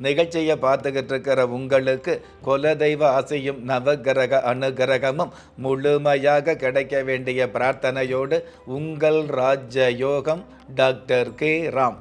நிகழ்ச்சியை பார்த்துக்கிட்டு இருக்கிற உங்களுக்கு குலதெய்வ ஆசையும் நவகிரக அனுகிரகமும் முழுமையாக கிடைக்க வேண்டிய பிரார்த்தனையோடு உங்கள் ராஜயோகம் டாக்டர் கே. ராம்.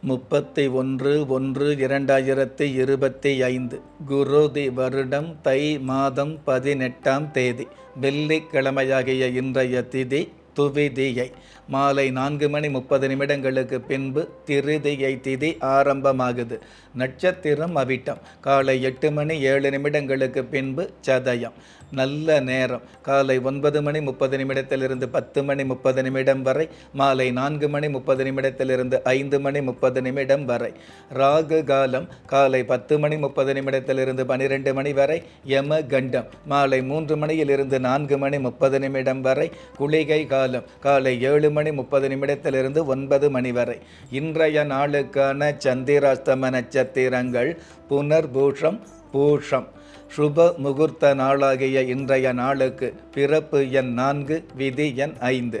முப்பத்தி ஒன்று ஒன்று இரண்டாயிரத்தி இருபத்தி ஐந்து குருதி வருடம் தை மாதம் பதினெட்டாம் தேதி. வெள்ளிக்கிழமையாகிய இன்றைய திதி துவிதியை மாலை நான்கு மணி முப்பது நிமிடங்களுக்கு பின்பு திருதியை திதி ஆரம்பமாகுது. நட்சத்திரம் அவிட்டம். காலை எட்டு மணி ஏழு நிமிடங்களுக்கு பின்பு சதயம். நல்ல நேரம். காலை ஒன்பது மணி முப்பது நிமிடத்திலிருந்து பத்து மணி முப்பது நிமிடம் வரை. மாலை நான்கு மணி முப்பது நிமிடத்திலிருந்து ஐந்து மணி முப்பது நிமிடம் வரை. ராகு காலம். காலை பத்து மணி முப்பது நிமிடத்திலிருந்து பனிரெண்டு மணி வரை. யம கண்டம். மாலை மூன்று மணியிலிருந்து நான்கு மணி முப்பது நிமிடம் வரை. குளிகை காலம். காலை ஏழு மணி முப்பது நிமிடத்திலிருந்து ஒன்பது மணி வரை. இன்றைய நாளுக்கான சந்திராஸ்தம நட்சத்திரங்கள் புனர்பூஷம் பூஷம். சுப முகூர்த்த நாளாகிய இன்றைய நாளுக்கு பிறப்பு எண் நான்கு விதி எண் ஐந்து.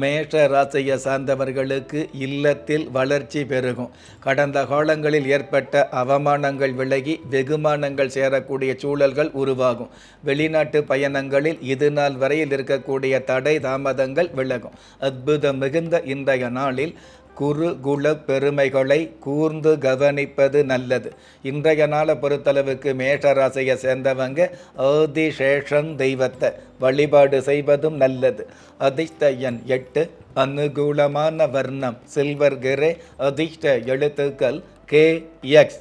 மேஷ ராசியை சார்ந்தவர்களுக்கு இல்லத்தில் வளர்ச்சி பெருகும். கடந்த காலங்களில் ஏற்பட்ட அவமானங்கள் விலகி வெகுமானங்கள் சேரக்கூடிய சூழல்கள் உருவாகும். வெளிநாட்டு பயணங்களில் இது நாள் வரையில் இருக்கக்கூடிய தடை தாமதங்கள் விலகும். அற்புதம் மிகுந்த இன்றைய நாளில் குறுகுல பெருமைகளை கூர்ந்து கவனிப்பது நல்லது. இன்றைய நாளை பொறுத்தளவுக்கு மேஷராசியை சேர்ந்தவங்க ஆதிசேஷன் தெய்வத்தை வழிபாடு செய்வதும் நல்லது. அதிர்ஷ்ட எண் எட்டு அனுகூலமான வர்ணம் சில்வர் கிரே அதிர்ஷ்ட எழுத்துக்கள் கே எக்ஸ்.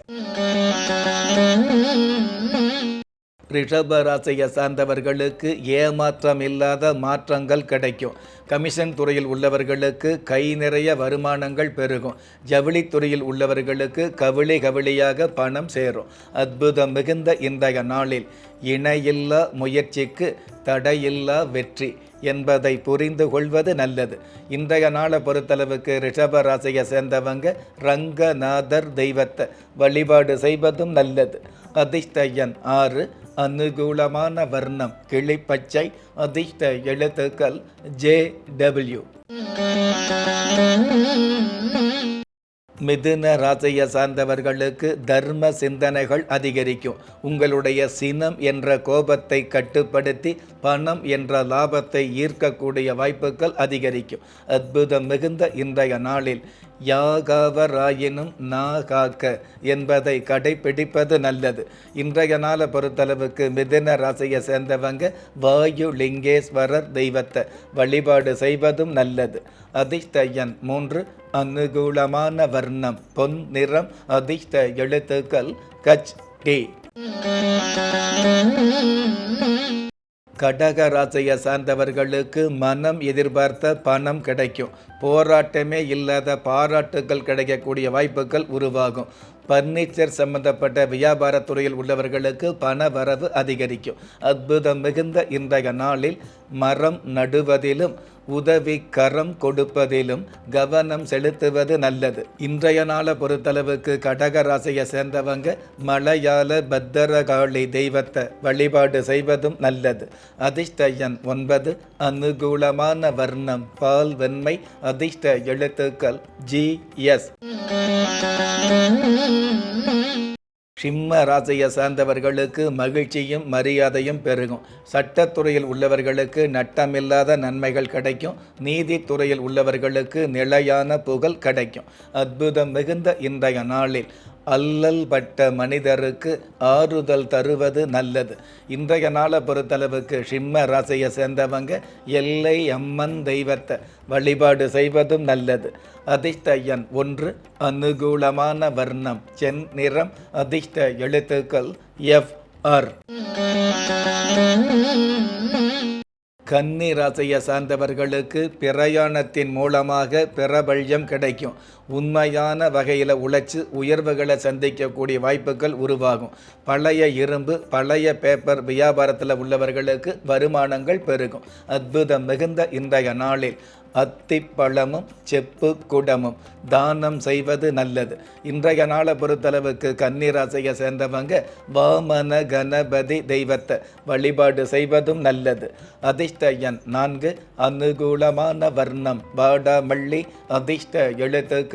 ரிஷப ராசியை சார்ந்தவர்களுக்கு ஏமாற்றம் இல்லாத மாற்றங்கள் கிடைக்கும். கமிஷன் துறையில் உள்ளவர்களுக்கு கை நிறைய வருமானங்கள் பெருகும். ஜவுளித்துறையில் உள்ளவர்களுக்கு கவிழி கவிழியாக பணம் சேரும். அற்புதம் மிகுந்த இன்றைய நாளில் இணையில்லா முயற்சிக்கு தடையில்லா வெற்றி என்பதை புரிந்து கொள்வது நல்லது. இன்றைய நாளை பொறுத்தளவுக்கு ரிஷப ராசியை சேர்ந்தவங்க ரங்கநாதர் தெய்வத்தை வழிபாடு செய்வதும் நல்லது. அதிர்ஷ்ட எண் ஆறு அனுகூலமான வர்ணம் கிளிப்பச்சை அதிர்ஷ்ட எழுத்துக்கள் ஜே டபிள்யூ. மிதுன ராசியை சார்ந்தவர்களுக்கு தர்ம சிந்தனைகள் அதிகரிக்கும். உங்களுடைய சினம் என்ற கோபத்தை கட்டுப்படுத்தி பணம் என்ற லாபத்தை ஈர்க்கக்கூடிய வாய்ப்புகள் அதிகரிக்கும். அற்புதம் மிகுந்த இன்றைய நாளில். யாகாவராயினும் நா காக்க என்பதை கடைபிடிப்பது நல்லது. இன்றைய நாளை பொறுத்தளவுக்கு மிதின ராசியை சேர்ந்தவங்க வாயு லிங்கேஸ்வரர் தெய்வத்தை வழிபாடு செய்வதும் நல்லது. அதிர்ஷ்ட மூன்று அனுகூலமான வர்ணம் பொன் நிறம் அதிர்ஷ்ட எழுத்துக்கள் கச் டி கடக ராசியை சார்ந்தவர்களுக்கு மனம் எதிர்பார்த்த பணம் கிடைக்கும். போராட்டமே இல்லாத பாராட்டுகள் கிடைக்கக்கூடிய வாய்ப்புகள் உருவாகும். பர்னிச்சர் சம்பந்தப்பட்ட வியாபாரத்துறையில் உள்ளவர்களுக்கு பண வரவு அதிகரிக்கும். அற்புதம் மிகுந்த இன்றைய நாளில் மரம் நடுவதிலும் உதவி கரம் கொடுப்பதிலும் கவனம் செலுத்துவது நல்லது. இன்றைய நாளை பொறுத்தளவுக்கு கடக ராசியை சேர்ந்தவங்க மலையாள பத்திரகாளி தெய்வத்தை வழிபாடு செய்வதும் நல்லது. அதிர்ஷ்ட எண் ஒன்பது அனுகூலமான வர்ணம் பால் வெண்மை அதிர்ஷ்ட எழுத்துக்கள் ஜி எஸ். சிம்ம ராசியை சார்ந்தவர்களுக்கு மகிழ்ச்சியும் மரியாதையும் பெருகும். சட்டத்துறையில் உள்ளவர்களுக்கு நட்டமில்லாத நன்மைகள் கிடைக்கும். நீதித்துறையில் உள்ளவர்களுக்கு நிலையான புகழ் கிடைக்கும். அற்புதம் மிகுந்த இன்றைய நாளில். அல்லல் பட்ட மனிதருக்கு ஆறுதல் தருவது நல்லது. இன்றைய நாளை பொறுத்தளவுக்கு சிம்ம ராசியை சேர்ந்தவங்க எல்லை அம்மன் தெய்வத்தை வழிபாடு செய்வதும் நல்லது. அதிர்ஷ்ட எண் ஒன்று அனுகூலமான வர்ணம். சென் நிறம் அதிர்ஷ்ட எழுத்துக்கள் எஃப் ஆர். கன்னி ராசியை சார்ந்தவர்களுக்கு பிரயாணத்தின் மூலமாக பிரபல்யம் கிடைக்கும். உண்மையான வகையில் உழைச்சி உயர்வுகளை சந்திக்கக்கூடிய வாய்ப்புகள் உருவாகும். பழைய இரும்பு பழைய பேப்பர் வியாபாரத்தில் உள்ளவர்களுக்கு வருமானங்கள் பெருகும். அற்புதம் மிகுந்த இன்றைய நாளில் அத்திப்பழமும் செப்பு குடமும். தானம் செய்வது நல்லது. இன்றைய நாளை பொறுத்தளவுக்கு கன்னிராசியை சேர்ந்தவங்க வாமன கணபதி தெய்வத்தை வழிபாடு செய்வதும் நல்லது. அதிர்ஷ்ட எண் நான்கு அனுகூலமான வர்ணம் வாடாமல்லி அதிர்ஷ்ட எழுத்துக்கு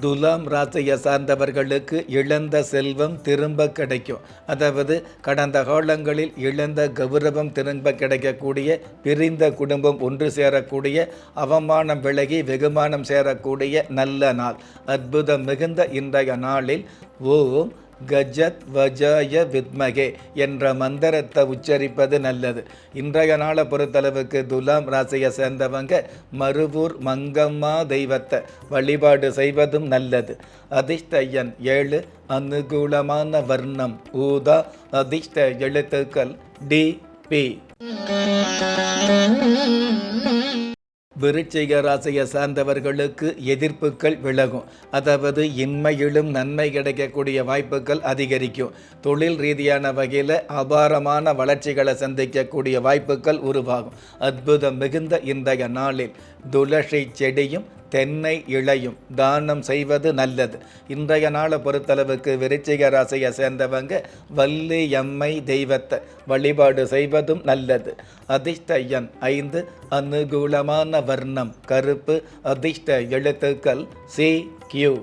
துலாம் ராசியை சார்ந்தவர்களுக்கு இழந்த செல்வம் திரும்ப கிடைக்கும். அதாவது கடந்த காலங்களில் இழந்த கௌரவம் திரும்ப கிடைக்கக்கூடிய பிரிந்த குடும்பம் ஒன்று சேரக்கூடிய அவமானம் விலகி வெகுமானம் சேரக்கூடிய நல்ல நாள். அற்புதம் மிகுந்த இன்றைய நாளில் ஓம் கஜத் வஜய வித்மகே என்ற மந்திரத்தை உச்சரிப்பது நல்லது. இன்றைய நாளை பொறுத்தளவுக்கு துலாம் ராசியை சேர்ந்தவங்க மருவூர் மங்கம்மா தெய்வத்தை வழிபாடு செய்வதும் நல்லது. அதிர்ஷ்ட ஏழு அனுகூலமான வர்ணம் ஊதா அதிர்ஷ்ட எழுத்துக்கள் டி பி. விருச்சிக ராசியை சார்ந்தவர்களுக்கு எதிர்ப்புகள் விலகும். அதாவது இன்மையிலும் நன்மை கிடைக்கக்கூடிய வாய்ப்புகள் அதிகரிக்கும். தொழில் ரீதியான வகையில் அபாரமான வளர்ச்சிகளை சந்திக்கக்கூடிய வாய்ப்புகள் உருவாகும். அற்புதம் மிகுந்த இன்றைய நாளில். துளசி செடியும் தென்னை இளையும் தானம் செய்வது நல்லது. இன்றைய நாளை பொறுத்தளவுக்கு விருச்சிக ராசியை சேர்ந்தவங்க வள்ளி எம்மை தெய்வத்தை வழிபாடு செய்வதும் நல்லது. அதிர்ஷ்ட எண் ஐந்து அனுகூலமான வர்ணம் கருப்பு அதிர்ஷ்ட எழுத்துக்கள் சி கியூ.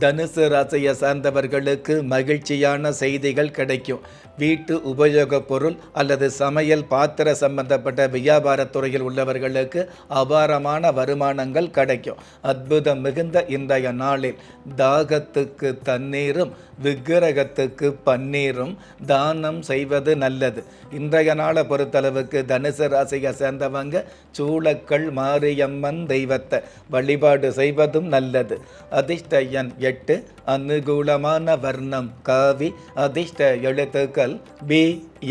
தனுசு ராசியை சார்ந்தவர்களுக்கு மகிழ்ச்சியான செய்திகள் கிடைக்கும். வீட்டு உபயோகப் பொருள் அல்லது சமையல் பாத்திர சம்பந்தப்பட்ட வியாபாரத் துறையில் உள்ளவர்களுக்கு அபாரமான வருமானங்கள் கிடைக்கும். அற்புதம் மிகுந்த இன்றைய நாளில் தாகத்துக்கு தண்ணீரும் விக்கிரகத்துக்கு பன்னீரும் தானம் செய்வது நல்லது. இன்றைய நாளை பொறுத்தளவுக்கு தனுசு ராசியை சேர்ந்தவங்க சூளக்கள் மாரியம்மன் தெய்வத்தை வழிபாடு செய்வதும் நல்லது. அதிர்ஷ்ட எண் எட்டு அனுகூலமான வர்ணம் காவி அதிர்ஷ்ட எழுத்துக்கள் பி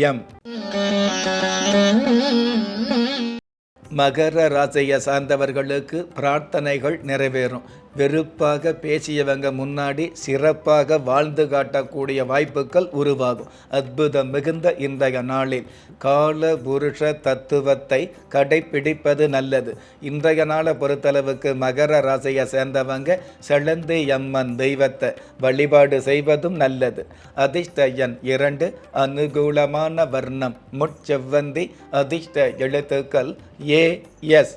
எம் மகர ராசியை சார்ந்தவர்களுக்கு பிரார்த்தனைகள் நிறைவேறும். வெறுப்பாக பேசியவங்க முன்னாடி சிறப்பாக வாழ்ந்து காட்டக்கூடிய வாய்ப்புகள் உருவாகும். அற்புதம் மிகுந்த இன்றைய நாளில் கால புருஷ தத்துவத்தை கடைப்பிடிப்பது நல்லது. இன்றைய நாளை பொறுத்தளவுக்கு மகர ராசியை சேர்ந்தவங்க செழந்தி அம்மன் தெய்வத்தை வழிபாடு செய்வதும் நல்லது. அதிர்ஷ்ட எண் இரண்டு அனுகூலமான வர்ணம். முட்செவ்வந்தி அதிர்ஷ்ட எழுத்துக்கள் ஏ எஸ்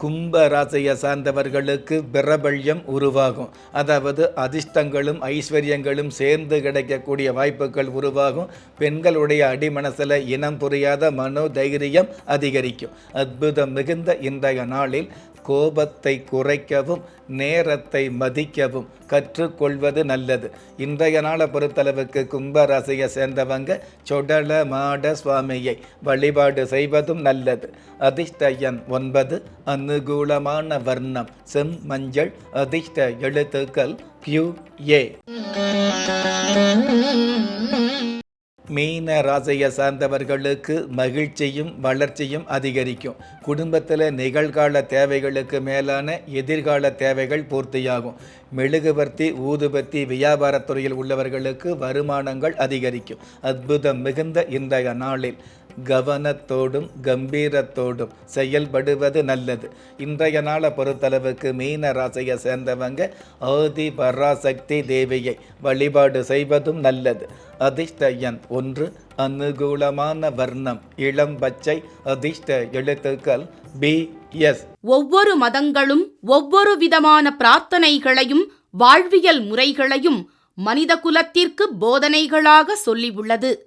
கும்ப ராசியை சார்ந்தவர்களுக்கு பிரபல்யம் உருவாகும். அதாவது அதிர்ஷ்டங்களும் ஐஸ்வர்யங்களும் சேர்ந்து கிடைக்கக்கூடிய வாய்ப்புகள் உருவாகும். பெண்களுடைய அடிமனசில் இனம் புரியாத மனோ தைரியம் அதிகரிக்கும். அற்புதம் மிகுந்த இன்றைய நாளில் கோபத்தை குறைக்கவும் நேரத்தை மதிக்கவும் கற்றுக்கொள்வது நல்லது. இன்றைய நாளை பொறுத்தளவுக்கு கும்பராசியை சேர்ந்தவங்க சொடல மாட சுவாமியை வழிபாடு செய்வதும் நல்லது. அதிர்ஷ்ட எண் ஒன்பது அனுகூலமான வர்ணம் செம் மஞ்சள் அதிர்ஷ்ட எழுத்துக்கள் பியூ ஏ மீன ராசியை சார்ந்தவர்களுக்கு மகிழ்ச்சியும் வளர்ச்சியும் அதிகரிக்கும். குடும்பத்தில் நிகழ்கால தேவைகளுக்கு மேலான எதிர்கால தேவைகள் பூர்த்தியாகும். மெழுகுபர்த்தி ஊதுபத்தி வியாபாரத் துறையில் உள்ளவர்களுக்கு வருமானங்கள் அதிகரிக்கும். அற்புதம் மிகுந்த இன்றைய நாளில். கவனத்தோடும் கம்பீரத்தோடும் செயல்படுவது நல்லது. இன்றைய நாளை பொறுத்தளவுக்கு மீன ராசியை சேர்ந்தவங்க ஆதி பராசக்தி தேவியை வழிபாடு செய்வதும் நல்லது. அதிர்ஷ்ட எண் ஒன்று அனுகூலமான வர்ணம் இளம் பச்சை அதிர்ஷ்ட எழுத்துக்கள் பி எஸ். ஒவ்வொரு மதங்களும் ஒவ்வொரு விதமான பிரார்த்தனைகளையும் வாழ்வியல் முறைகளையும் மனித குலத்திற்கு போதனைகளாக சொல்லியுள்ளது